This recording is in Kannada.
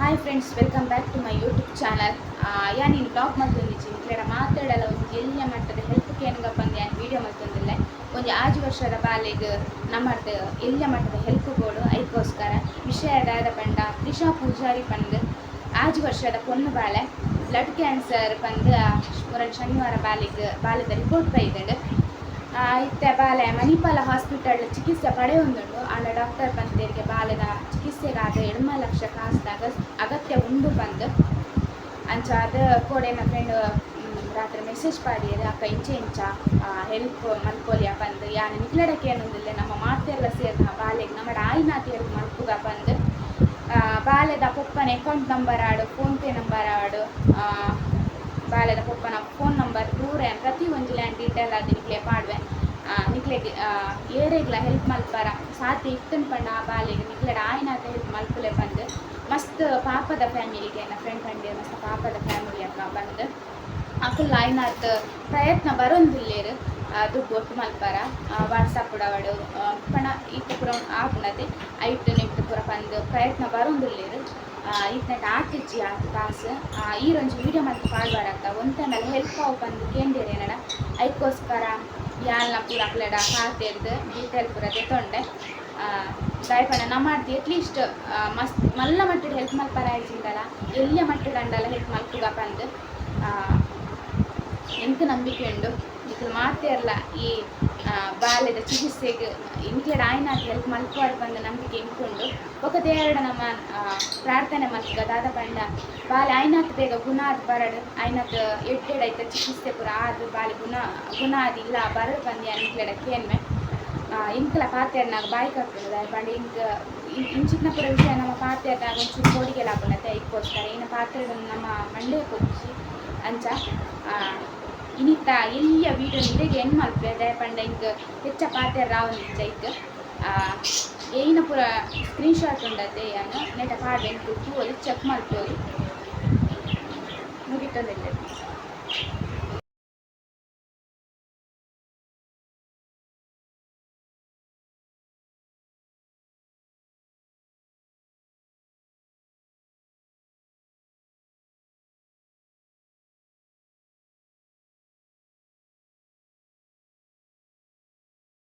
Hi friends welcome back to my YouTube channel ಯಾ ನೀನು ಬ್ಲಾಗ್ ಮಾಡ್ತಿದ್ದೀನಿ ಕೇಳ ಮಾತಾಡಲ್ಲ ಒಂದು ಎಲ್ಲ ಮಾಡ್ತದೆ ಹೆಲ್ತ್ಗೆ ಏನಗಪ್ಪ ಅಂದ್ರೆ ಯಾನು ವೀಡಿಯೋ ಮಾಡ್ತಂದಿಲ್ಲ ಒಂದು ಆಜು ವರ್ಷದ ಬಾಲೆಗೆ ನಮ್ಮದು ಎಲ್ಲ ಮಟ್ಟದ ಹೆಲ್ತ್ಗಳು ಅದಕ್ಕೋಸ್ಕರ ವಿಷಯ ಅದಾದ ಪಂಡ ತ್ರಿಷಾ ಪೂಜಾರಿ ಪಂದು ಆಜು ವರ್ಷದ ಪೊಣ್ಣು ಬಾಲೆ ಬ್ಲಡ್ ಕ್ಯಾನ್ಸರ್ ಪಂದು ಒಂದು ಶನಿವಾರ ಬಾಲಿಗೆ ಬಾಲದ ರಿಪೋರ್ಟ್ ಬೈದಂಡು ಇತ್ತೆ ಬಾಲೆ ಮಣಿಪಾಲ ಹಾಸ್ಪಿಟಲ್ ಚಿಕಿತ್ಸೆ ಪಡೆಯೊಂದುಂಡು ಆಂಡ ಡಾಕ್ಟರ್ ಪಂತೇರಿಗೆ ಬಾಲೆದ ಚಿಕಿತ್ಸೆಗಾದ ಎಡ್ಮ ಲಕ್ಷ ಕಾಸ್ದಾಗ ಅಗತ್ಯ ಉಂಡು ಬಂದು. ಅಂಚ ಅದು ನಮ್ಮ ಫ್ರೆಂಡ್ ರಾತ್ರಿ ಮೆಸೇಜ್ ಪಾಡಿಯರು ಅಕ್ಕ, ಇಂಚೆ ಇಂಚ ಹೆಲ್ಪ್ ಮಲ್ಕೋಲಿಯ ಬಂದು. ಯಾನು ನಿಕ್ಲಡಕ್ಕೆ ಏನೊಂದಿಲ್ಲ ನಮ್ಮ ಮಾತೆಲ್ಲ ಸೇರಿದ ಬಾಲೆಗೆ, ನಮ್ಮ ಆಯ್ನಾತಿ ಹೆಲ್ಪ್ ಮಲ್ಕುಗ ಬಂದು. ಬಾಲೆದ ಪೊಪ್ಪನ ಅಕೌಂಟ್ ನಂಬರ್ ಆಡು ಫೋನ್ಪೇ ನಂಬರ್ ಆಡು. ಬಾಲೆದ ಪೊಪ್ಪನ ಫೋನ್ ನಂಬರ್ ದೂರ ಪ್ರತಿ ಒಂದು ಲ್ಯಾಂಡ್ ಡೀಟೇಲ್ ಅದಕ್ಕೆ ನಿಕ್ಲೆ ಆ, ಏರೆಗ್ಲ ಹೆಲ್ಪ್ ಮಲ್ಪರ. ಸಾತಿ ಇತ್ತನ್ ಪಂಡ ಆ ಬಾಲೆಗೆ ನಿಕ್ಲೆಡ್ ಆಯ್ನಾತ ಹೆಲ್ಪ್ ಮಲ್ಪುಲೆ ಬಂದು ಮಸ್ತ್ ಪಾಪದ ಫ್ಯಾಮಿಲಿಗೆ ನನ್ನ ಫ್ರೆಂಡ್ ಫ್ಯಾಮಿಲಿ ಮಸ್ತ್ ಪಾಪದ ಫ್ಯಾಮಿಲಿ ಅಕ್ಕ ಬಂದು ಅಕಲ್ ಆಯ್ನಾತ್ ಪ್ರಯತ್ನ ಬರೊಂದಿಲ್ಲೇರು ದುಡ್ಡು ಒಟ್ಟು ಮಲ್ಪರ. ವಾಟ್ಸಪ್ ಅವಡು ಪಣ ಇಟ್ಟು ಪುರ ಆಪುನದೆ ಐಟ್ ನಿಟ್ಟು ಪುರ ಪಂದ್ ಪ್ರಯತ್ನ ಬರೊಂದಿಲ್ಲೇರು ಇತ್ನಟ ಆಟಿಜ್ಜಿ ಆತು ಕಾಸು. ಈ ರೊಂಜಿ ವೀಡಿಯೋ ಮತ್ತೆ ಅಂತ ಒಂತನಲ್ಲ ಹೆಲ್ಪ್ ಅವು ಬಂದು ಕೇಂದ್ರ ಏನಡ ಅದಕ್ಕೋಸ್ಕರ ಯಾಲ್ನ ಪೂರ ಅಕ್ಲಡ ಖಾತೆರ್ದು ಡೀಟೇಲ್ ಪೂರ ತೆತ್ತೊಂಡೆ ದಯಪಣ ಮಾಡ್ತಿ ಅಟ್ಲೀಸ್ಟ್ ಮಸ್ತ್ ಮಲ್ಲ ಮಟ್ಟದ ಹೆಲ್ಪ್ ಮಲ್ಪರ ಆಯ್ಸಿಂದಲ್ಲ ಎಲ್ಲ ಮಟ್ಟದ ಅಂಡಲ್ಲ ಹೆಲ್ಪ್ ಮಲ್ಪುಗ ಬಂದು ಎಂತ ನಂಬಿಕೆ ಉಂಡು ಇದು ಮಾತೆರ್ಲ ಈ ಬಾಲ್ಯದ ಚಿಕಿತ್ಸೆಗೆ ಇಂಕ್ಲೆಡ್ ಆಯ್ನಾತ್ ಹೆಲ್ಪ್ ಮಲ್ಪುವಾಡ್ ಬಂದ ನಂಬಿಕೆ ಇಂಕುಂಡು ఒక ದೇವರಡ ನಮ್ಮ ಪ್ರಾರ್ಥನೆ ಮಲ್ಪುಗ ದಾದ ಪಂಡ ಬಾಲೆ ಆಯ್ನಾತ್ ಬೇಗ ಗುಣಾದ್ ಬರಡ್, ಆಯ್ನಾತ್ ಎಡ್ಡೆಡ್ ಐತ ಚಿಕಿತ್ಸೆ ಪೂರ ಆದ್ ಬಾಲೆ ಗುಣ, ಗುಣಾದ್ ಇಲ್ಲ, ಬರಡ್ ಬಂದಿ ಇಂಕ್ಲೆಡ ಕೇನ್ಮೆ ಇಂಕಲ ಪಾತೆರ್ನಾಗ ಬಾಯಿ ಕಟ್ಟುದು ಪಂಡ ಇಂಕ ಇಂಚಿನ ಪುರ ವಿಷಯ ನಮ್ಮ ಪಾತೆರ್ನಾಗ ಒಂಚೂರು ಕೋಡಿಗೆ ಲಾಪುನತೆ ಇಕ್ಕೋಸ್ಕರ ಇನ್ನು ಪಾತ್ರೆ ನಮ್ಮ ಮಂಡ್ಯಕ್ಕೆ ಕೊಚ್ಚಿ ಅಂಚ. ಆ, ಇನಿತ್ತ ಎಲ್ಲಿಯ ವೀಡಿಯೋ ನಿಡೆಗೆ ಏನು ಮಲ್ಪೆ ದಯಪಂಡ ಇಂಕ ಹೆಚ್ಚ ಪಾತೆ ರಾವ್ ನಿಜ ಆ ಏನ ಪೂರ ಸ್ಕ್ರೀನ್ ಶಾಟ್ ಉಂಡತೆ ಅನ್ನು ನೆಟ ತೂವಲ್ಲಿ ಚೆಕ್ ಮಲ್ಪೋರಿ ಮುಗಿತದಿಲ್ಲ